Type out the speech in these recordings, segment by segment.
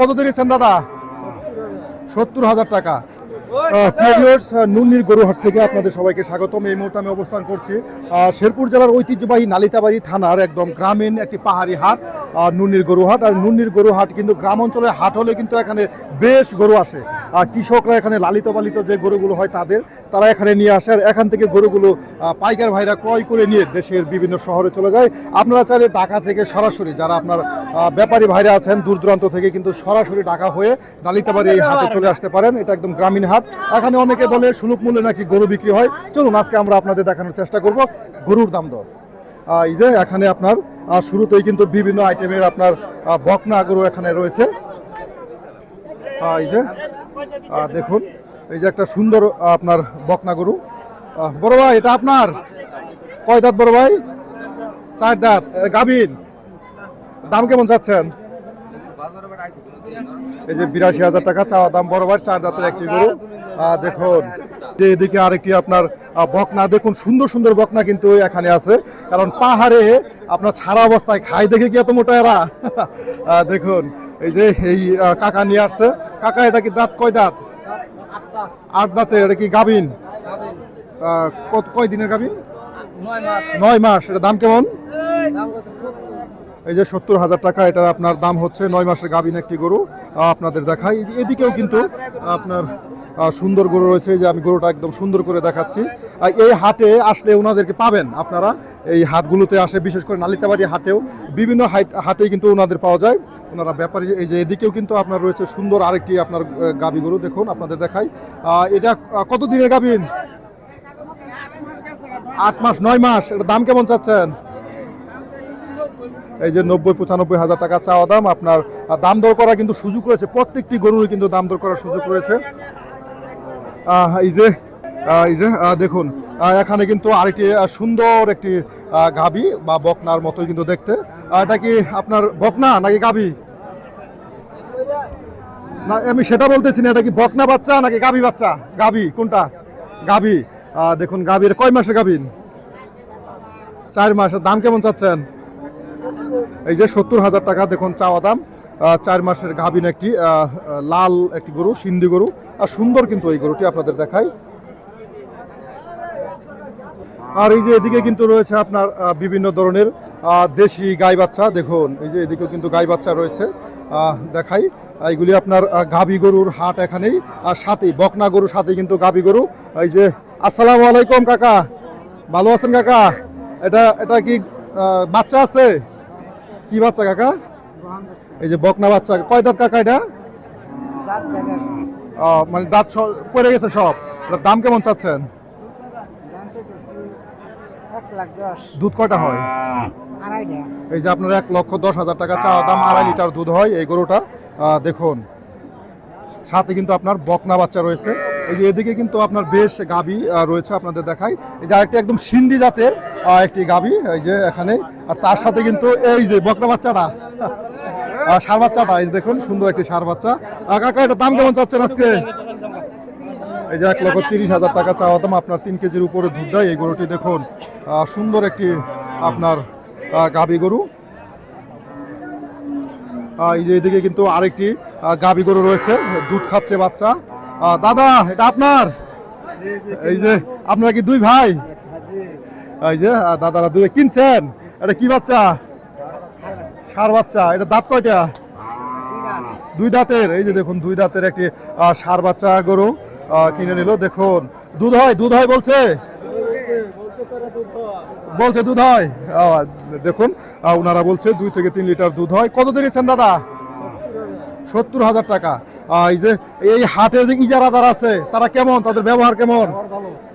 কত দিয়েছেন দাদা? সত্তর হাজার টাকা। নুনির গরুহাট থেকে আপনাদের সবাইকে স্বাগতম। এই মুহূর্তে আমি অবস্থান করছি শেরপুর জেলার ঐতিহ্যবাহী নালিতাবাড়ি থানার একদম গ্রামীণ একটি পাহাড়ি হাট নুনির গরুহাট। আর নুনির গরুহাট কিন্তু গ্রাম অঞ্চলের হাট হলে কিন্তু এখানে বেশ গরু আসে। আর কৃষকরা এখানে লালিত পালিত যে গরুগুলো হয় তাদের, তারা এখানে নিয়ে আসে। আর এখান থেকে গরুগুলো পাইকার ভাইরা ক্রয় করে নিয়ে দেশের বিভিন্ন শহরে চলে যায়। আপনারা চাইলে ঢাকা থেকে সরাসরি, যারা আপনার ব্যাপারী ভাইরা আছেন দূর দূরান্ত থেকে কিন্তু সরাসরি ঢাকা হয়ে নালিতাবাড়ি এই হাটে চলে আসতে পারেন। এটা একদম গ্রামীণ হাট। এখানে অনেকে বলে সুলভ মূল্যে নাকি গরু বিক্রি হয়। চলুন আজকে আমরা আপনাদের দেখানোর চেষ্টা করব গরুর দাম দর। এই যে এখানে আপনার শুরুতেই কিন্তু বিভিন্ন আইটেমের আপনার বকনা গরু এখানে রয়েছে। এই যে দেখুন এই যে একটা সুন্দর আপনার বকনা গরু। বড় ভাই এটা আপনার? কয় দাঁত বড় ভাই? চার দাঁত। এ, গাভীর দাম কেমন চাচ্ছেন? এই যে বিরাশি হাজার টাকা চাওয়া দাম বরাবর চার দাঁতের একটি গরু। দেখুন যে এদিকে আরেকটি আপনার বকনা দেখুন সুন্দর সুন্দর বকনা কিন্তু এখানে আছে। কারণ পাহাড়ে আপনার ছাড়া অবস্থায় খাই দেখে কি এত মোটা এরা? দেখুন এই যে এই কাকা নিয়ে আসছে। কাকা এটা কি দাঁত কয় দাঁত? আট দাঁতে এটা কি গাভিন? আহ, কত কয় দিনের গাভিন? নয় মাস। এটা দাম কেমন? এই যে সত্তর হাজার টাকা এটার আপনার দাম হচ্ছে নয় মাসের গাভিন একটি গরু আপনাদের দেখাই। এদিকেও কিন্তু আপনার সুন্দর গরু রয়েছে যে আমি গরুটা একদম সুন্দর করে দেখাচ্ছি। এই হাটে আসলে ওনাদেরকে পাবেন আপনারা। এই হাটগুলোতে আসে বিশেষ করে নালিতাবাড়ি হাটেও বিভিন্ন হাট- হাটেই কিন্তু ওনাদের পাওয়া যায়। ওনারা ব্যাপারী এই যে এদিকেও কিন্তু আপনার রয়েছে সুন্দর আরেকটি আপনার গাভী গরু দেখুন আপনাদের দেখাই। এটা আহ, কত দিনের গাভিন? আট মাস নয় মাস এটা দাম কেমন চাচ্ছেন? এই যে নব্বই পঁচানব্বই হাজার টাকা চাওয়া দাম আপনার দাম দর করার কিন্তু সুযোগ রয়েছে। প্রত্যেকটি গরুর কিন্তু দাম দর করার সুযোগ রয়েছে। এই যে এই যে দেখুন এখানে কিন্তু আরেকটি সুন্দর একটি গাভী বা বকনার মতোই কিন্তু দেখতে। এটা কি আপনার বকনা নাকি গাভী না আমি সেটা বলতেছি না এটা কি বকনা বাচ্চা নাকি গাভী বাচ্চা? গাভী কোনটা? আহ, দেখুন গাভীর কয় মাসের গাভীন চার মাসের দাম কেমন চাচ্ছেন? এই যে সত্তর হাজার টাকা দেখুন চাওয়া দাম চার মাসের গাভিন একটি লাল একটি গরু, সিন্ধি গরু, আর সুন্দর কিন্তু এই গরুটি আপনাদের দেখাই। আর এই যে এদিকে কিন্তু রয়েছে আপনার বিভিন্ন ধরনের দেশি গাই বাচ্চা, দেখুন, এই যে এদিকেও কিন্তু গাই বাচ্চা রয়েছে দেখাই। এইগুলি আপনার গাভী গরুর হাট এখানেই, আর সাথেই, বকনা গরুর সাথে কিন্তু গাভী গরু। এই যে, আসসালামু আলাইকুম, কাকা। ভালো আছেন, কাকা? এটা এটা কি বাচ্চা আছে? কি বাচ্চা কাকা? এই যে বকনা বাচ্চা। কয় দাঁত কাকা এটা? মানে দাঁত পড়ে গেছে সব। দাম কেমন চাচ্ছেন? দুধ কয়টা হয়? এই যে আপনার এক লক্ষ দশ হাজার টাকা চাওয়া দাম আড়াই লিটার দুধ হয় এই গরুটা। দেখুন সাথে কিন্তু আপনার বকনা বাচ্চা রয়েছে। এই যে এদিকে কিন্তু আপনার বেশ গাবি রয়েছে আপনাদের দেখাই। এই যে আরেকটি একদম সিন্ধি জাতের একটি গাবি এই যে এখানে। আর তার সাথে কিন্তু এই যে বকনা বাচ্চাটা সার বাচ্চাটা, এই দেখুন, সুন্দর একটি সার বাচ্চা। কাকা, এটা দাম কেমন চাচ্ছেন আজকে? এই যে এক লক্ষ তিরিশ হাজার টাকা চাওয়া দাম, আপনার তিন কেজির উপরে দুধ দেয়। এই গরুটি দেখুন সুন্দর একটি, আপনার গাভী গরু। এই যে এদিকে কিন্তু আরেকটি গাভী গরু রয়েছে, দুধ খাচ্ছে বাচ্চা। দাদা, এটা আপনার? এই যে, আপনারা কি দুই ভাই? এই যে দাদারা দুই কিনছেন? এটা কি বাচ্চা? সার বাচ্চা। এটা দাঁত কয়টা? দুই দাঁতের। এই যে দেখুন, দুই দাঁতের একটি সার বাচ্চা গরু কিনে নিল। দেখুন, দুধ হয়? দুধ হয় বলছে? বলছে দুধ হয়। দেখুন ওনারা বলছে দুই থেকে তিন লিটার দুধ হয়। কত দিয়েছেন দাদা? সত্তর হাজার টাকা। এই যে এই হাটের যে ইজারাদার আছে তারা কেমন? তাদের ব্যবহার কেমন?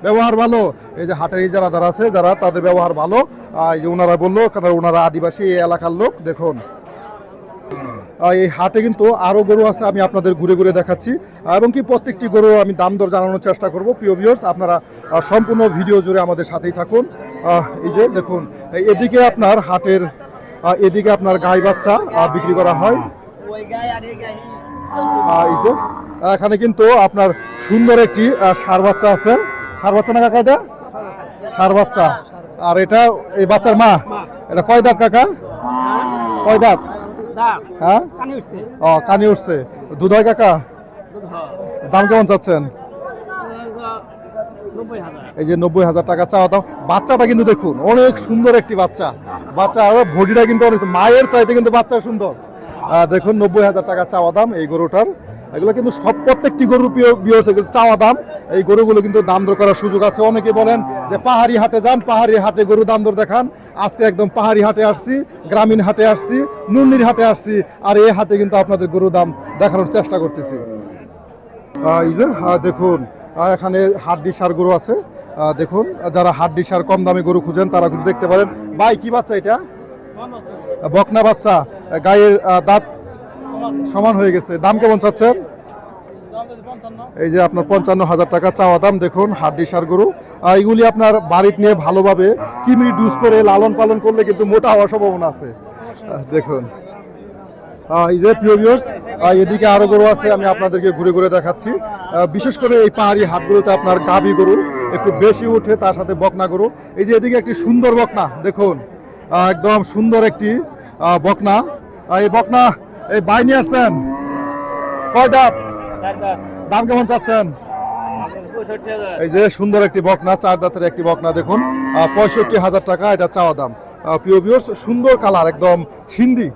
ব্যবহার ভালো। এই যে হাটের ইজারাদার আছে যারা তাদের ব্যবহার ভালো। এই যে ওনারা বলল কারণ ওনারা আদিবাসী এই এলাকার লোক দেখুন। এই হাটে কিন্তু আরও গরু আছে আমি আপনাদের ঘুরে ঘুরে দেখাচ্ছি। এবং কি প্রত্যেকটি গরু আমি দাম দর জানানোর চেষ্টা করব। প্রিয় ভিউয়ার্স আপনারা সম্পূর্ণ ভিডিও জুড়ে আমাদের সাথেই থাকুন। আহ, এই যে দেখুন এদিকে আপনার হাটের এদিকে আপনার গাই বাচ্চা বিক্রি করা হয়। এখানে কিন্তু আপনার সুন্দর একটি সার বাচ্চা আছে। সার বাচ্চা না কাকা এটা? ষাঁড় বাচ্চা। আর এটা এই বাচ্চার মা? এটা কয় দাঁত কাকা? কয় দাঁত? হ্যাঁ? ও, কানি উঠছে। দুধ হয় কাকা? দাম কেমন চাচ্ছেন? এই যে নব্বই হাজার টাকা চাওয়া দাম বাচ্চাটা কিন্তু দেখুন, অনেক সুন্দর একটি বাচ্চা। বাচ্চা বডিটা কিন্তু অনেক মায়ের চাইতে কিন্তু বাচ্চা সুন্দর। দেখুন, নব্বই হাজার টাকা চাওয়া দাম এই গরুটার। এগুলো কিন্তু সব প্রত্যেকটি গরু বিয়স চাওয়া দাম। এই গরুগুলো কিন্তু দাম দর করার সুযোগ আছে। অনেকে বলেন যে পাহাড়ি হাটে যান, পাহাড়ি হাটে গরু দাম দর দেখান। আজকে একদম পাহাড়ি হাটে আসছি, গ্রামীণ হাটে আসছি, নুন্নির হাটে আসছি, আর এই হাটে কিন্তু আপনাদের গরু দাম দেখানোর চেষ্টা করতেছি। এই যে দেখুন এখানে হাড্ডি সার গরু আছে। দেখুন, যারা হাড্ডি সার কম দামে গরু খুঁজেন, তারা দেখতে পারেন। ভাই, কি বাচ্চা এটা? বকনা বাচ্চা। গায়ের দাঁত সমান হয়ে গেছে। দাম কেমন চাচ্ছেন? এই যে আপনার পঞ্চান্ন হাজার টাকা চাওয়া দাম দেখুন হাড্ডি সার গরু। আহ, এইগুলি আপনার বাড়িতে নিয়ে ভালোভাবে কিমরি ডুজ করে লালন পালন করলে কিন্তু মোটা হওয়ার সম্ভাবনা আছে। দেখুন। এই যে প্রিয় এদিকে আরও গরু আছে আমি আপনাদেরকে ঘুরে ঘুরে দেখাচ্ছি। বিশেষ করে এই পাহাড়ি হাটগুলোতে আপনার গাবি গরু একটু বেশি উঠে তার সাথে বকনা গরু। এই যে এদিকে একটি সুন্দর বকনা দেখুন। একদম সুন্দর একটি বকনা। এই বকনা এই বাই নিয়ে আসছেন। কয় দাঁত? দাম কেমন চাচ্ছেন? এই যে সুন্দর একটি বকনা চার দাঁতের একটি বকনা দেখুন। পঁয়ষট্টি হাজার টাকা এটা চাওয়া দাম। প্রিয় ভিউয়ার্স সুন্দর কালার একদম সিন্ধি।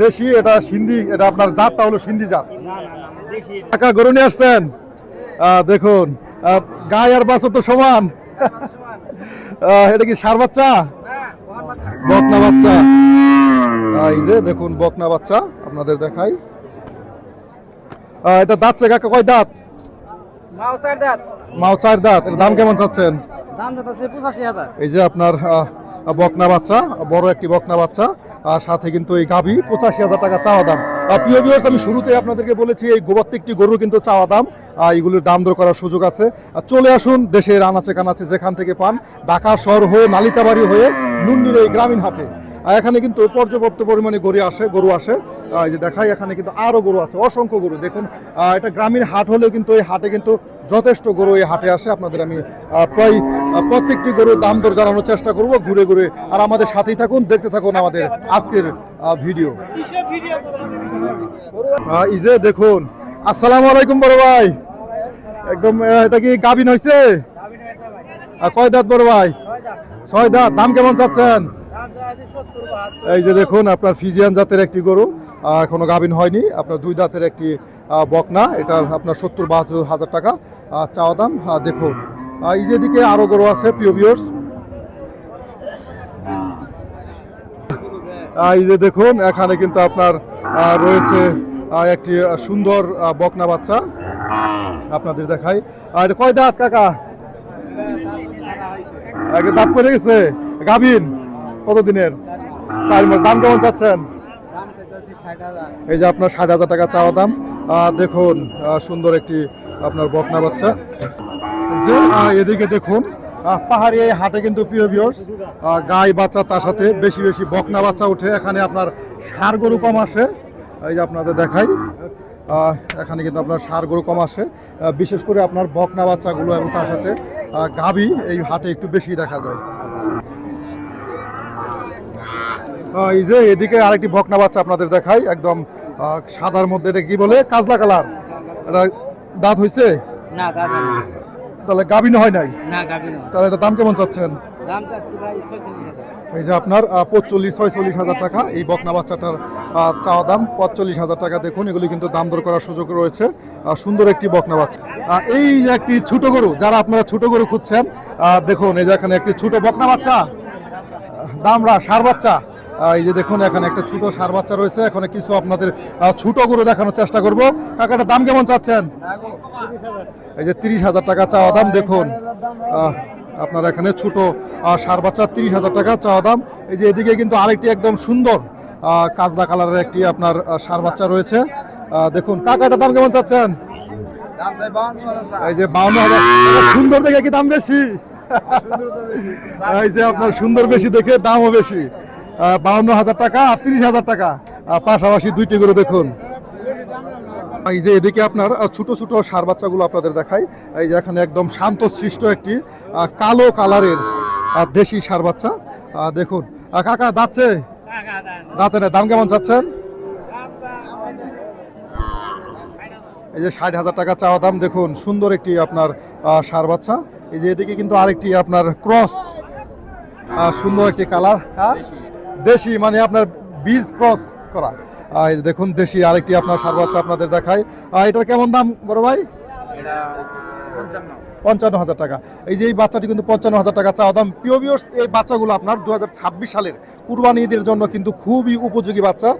দেশি। এটা সিন্ধি এটা আপনার জাতটা হলো সিন্ধি জাত। টাকা গরু নিয়ে আসছেন? আহ, দেখুন গায়ে আর বাছর তো সমান। এটা কি সার বাচ্চা। বকনা বাচ্চা। এই যে দেখুন বকনা বাচ্চা আপনাদের দেখাই। এটা দাঁত কয় দাঁত? মাও চার দাঁত। মাও চার দাঁত দাম কেমন চাচ্ছেন? দাম যাচ্ছে পঁচাশি হাজার। এই যে আপনার বকনা বাচ্চা বড় একটি বকনা বাচ্চা আর সাথে কিন্তু এই গাভী পঁচাশি হাজার টাকা চাওয়া দাম। আর প্রিয় ভিউয়ার্স আমি শুরুতে আপনাদেরকে বলেছি এই গোবর্তিকটি গরু কিন্তু চাওয়া দাম এগুলোর দাম দর করার সুযোগ আছে। আর চলে আসুন দেশের আনাচে কানাচে যেখান থেকে পান ঢাকা শহর হয়ে নালিতাবাড়ি হয়ে নুন্ডির এই গ্রামীণ হাটে। আর এখানে কিন্তু পর্যাপ্ত পরিমাণে গরু আসে গরু আসে। এই যে দেখাই, এখানে কিন্তু আরও গরু আছে, অসংখ্য গরু। দেখুন এটা গ্রামীণ হাট হলেও কিন্তু এই হাটে কিন্তু যথেষ্ট গরু এই হাটে আসে। আপনাদের আমি প্রায় প্রত্যেকটি গরুর দাম দর জানানোর চেষ্টা করব ঘুরে ঘুরে। আর আমাদের সাথেই থাকুন, দেখতে থাকুন আমাদের আজকের ভিডিও। এই যে দেখুন, আসসালামু আলাইকুম বড় ভাই। একদম এটা কি গাবিন হয়েছে কয় দাঁত বড় ভাই? ছয় দাঁত। দাম কেমন চাচ্ছেন? এই যে দেখুন, আপনার ফিজিয়ান জাতের একটি গরু এখনও গাভিন হয়নি। আপনার দুই দাঁতের একটি বকনা, এটা আপনার সত্তর বাহাত্তর হাজার টাকা চাওয়া দাম। দেখুন এই যে দিকে আরও গরু আছে ভিউয়ার্স এই যে দেখুন, এখানে কিন্তু আপনার রয়েছে একটি সুন্দর বকনা বাচ্চা। আপনাদের দেখাই। আর কয় দাঁত, কাকা? দাঁত পড়ে গেছে? গাভিন? কতদিনের? চার মাস। দাম কেমন চাচ্ছেন? এই যে আপনার ষাট হাজার টাকা চাওয়া দাম। দেখুন সুন্দর একটি আপনার বকনা বাচ্চা। এদিকে দেখুন পাহাড়ি এই হাটে কিন্তু প্রিয় ভিউয়ার্স গাই বাচ্চা তার সাথে বেশি বেশি বকনা বাচ্চা উঠে এখানে আপনার সার গরু কম আসে। এই যে আপনাদের দেখাই এখানে কিন্তু আপনার সার গরু কম আসে। বিশেষ করে আপনার বকনা বাচ্চাগুলো এবং তার সাথে গাভী এই হাটে একটু বেশি দেখা যায়। এই যে এদিকে আরেকটি বকনা বাচ্চা আপনাদের দেখাই একদম সাদার মধ্যে এটা কি বলে? কাজলা কালার। এটা দাঁত হয়েছে না দাম তাহলে গাভিন হয় নাই? না গাবি না তাহলে এটা দাম কেমন চাচ্ছেন? দাম চাচ্ছি ভাই ছয়চল্লিশ হাজার। এই যে আপনার পঁচল্লিশ ছয়চল্লিশ হাজার টাকা। এই বকনা বাচ্চাটার চাওয়া দাম পঁচল্লিশ হাজার টাকা। দেখুন এগুলি কিন্তু দাম দর করার সুযোগ রয়েছে। সুন্দর একটি বকনা বাচ্চা। এই একটি ছোট গরু যারা আপনারা ছোট গরু খুঁজছেন দেখুন এই যে এখানে একটি ছোট বকনা বাচ্চা। দামরা সার বাচ্চা। এই যে দেখুন এখানে একটা ছোট সার বাচ্চা রয়েছে। এখানে কিছু আপনাদের ছোট গরু দেখানোর চেষ্টা করব। কাকাটার দাম কেমন চাচ্ছেন? এই যে তিরিশ হাজার টাকা চাওয়া দাম দেখুন। আপনার এখানে ছোট সার বাচ্চা তিরিশ হাজার টাকা চাওয়া দাম। এই যে এদিকে কিন্তু আরেকটি একদম সুন্দর কাজলা কালারের একটি আপনার সার বাচ্চা রয়েছে। দেখুন কাকাটার দাম কেমন চাচ্ছেন? এই যে বাউন্ন হাজার সুন্দর দেখে কি দাম বেশি। এই যে আপনার সুন্দর বেশি দেখে দামও বেশি। বাউন্ন হাজার টাকা আর তিরিশ হাজার টাকা। পাশাপাশি দুইটি করে দেখুন। এই যে এদিকে আপনার ছোট ছোট সার বাচ্চাগুলো আপনাদের দেখাই। এই যে এখানে একদম শান্ত সৃষ্ট একটি কালো কালারের দেশি সার বাচ্চা। দেখুন। কাকা দাচ্ছে দাঁতে নেই দাম কেমন চাচ্ছেন? এই যে ষাট হাজার টাকা চাওয়া দাম, দেখুন। সুন্দর একটি আপনার সার বাচ্চা। এই যে এদিকে কিন্তু আরেকটি আপনার ক্রস সুন্দর একটি কালার হ্যাঁ? দেশি মানে আপনার বীজ ক্রস করা। দেখুন, দেশি আরেকটি আপনার সর্বোচ্চ বাচ্চা আপনাদের দেখায়। এটার কেমন দাম বড় ভাই? পঞ্চান্ন হাজার টাকা। এই যে এই বাচ্চাটি কিন্তু পঞ্চান্ন হাজার টাকা চাওয়া দাম। প্রিয় viewers, এই বাচ্চাগুলো আপনার দু হাজার ছাব্বিশ সালের কুরবানি ঈদের জন্য কিন্তু খুবই উপযোগী বাচ্চা।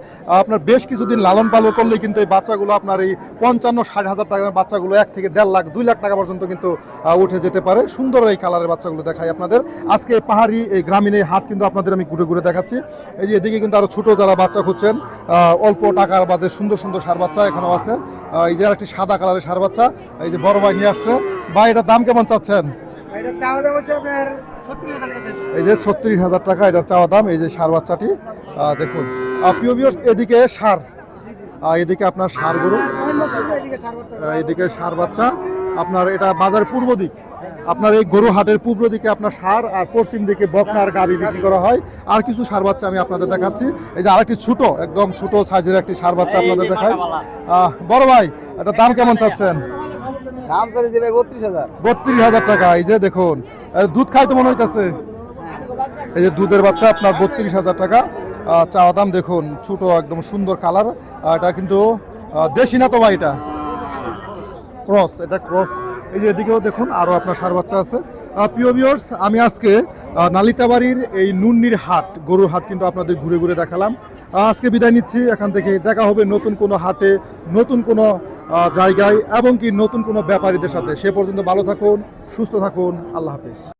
আপনার বেশ কিছুদিন লালন পালন করলে কিন্তু এই বাচ্চাগুলো আপনার এই পঞ্চান্ন ষাট হাজার টাকার বাচ্চাগুলো এক থেকে দেড় লাখ দুই লাখ টাকা পর্যন্ত কিন্তু উঠে যেতে পারে। সুন্দর এই কালারের বাচ্চাগুলো দেখাই আপনাদের। আজকে পাহাড়ি এই গ্রামীণ এই হাট কিন্তু আপনাদের আমি ঘুরে ঘুরে দেখাচ্ছি। এই যে এদিকে কিন্তু আরও ছোট যারা বাচ্চা খুঁজছেন অল্প টাকার বাদে সুন্দর সুন্দর সার বাচ্চা এখানেও আছে। এই যে একটি সাদা কালারের সার বাচ্চা এই যে বড় ভাই নিয়ে আসছে। ভাই এটার দাম কেমন চাচ্ছেন? এটা এই যে ছত্রিশ হাজার টাকা এটার চাওয়া দাম এই যে সার বাচ্চাটি দেখুন। প্রিয় এদিকে সার। এদিকে আপনার সার গরু। এদিকে সার বাচ্চা। আপনার এটা বাজার পূর্ব দিক। আপনার এই গরু হাটের পূর্ব দিকে আপনার সার আর পশ্চিম দিকে বকনা আর গাবি বিক্রি করা হয়। আর কিছু সার বাচ্চা আমি আপনাদের দেখাচ্ছি। এই যে আরেকটি ছোট একদম ছোট সাইজের একটি সার বাচ্চা আপনাদের দেখায় আহ, বড় ভাই এটার দাম কেমন চাচ্ছেন? যাবে বত্রিশ হাজার। বত্রিশ হাজার টাকা, এই যে দেখুন। দুধ খাই তো মনে হইতেছে। এই যে দুধের বাচ্চা, আপনার বত্রিশ হাজার টাকা। দেখুন, ছোট, একদম সুন্দর কালার। এটা কিন্তু দেশি না এটা? ক্রস এটা ক্রস এই যে এদিকেও দেখুন আরও আপনার সার বাচ্চা আছে। প্রিয় ভিউয়ার্স আমি আজকে নালিতাবাড়ির এই নুন্নির হাট, গরুর হাট কিন্তু আপনাদের ঘুরে ঘুরে দেখালাম। আজকে বিদায় নিচ্ছি। এখান থেকে দেখা হবে নতুন কোনো হাটে, নতুন কোনো জায়গায়, এবং কি নতুন কোনো ব্যাপারীদের সাথে। সে পর্যন্ত ভালো থাকুন, সুস্থ থাকুন। আল্লাহ হাফিজ।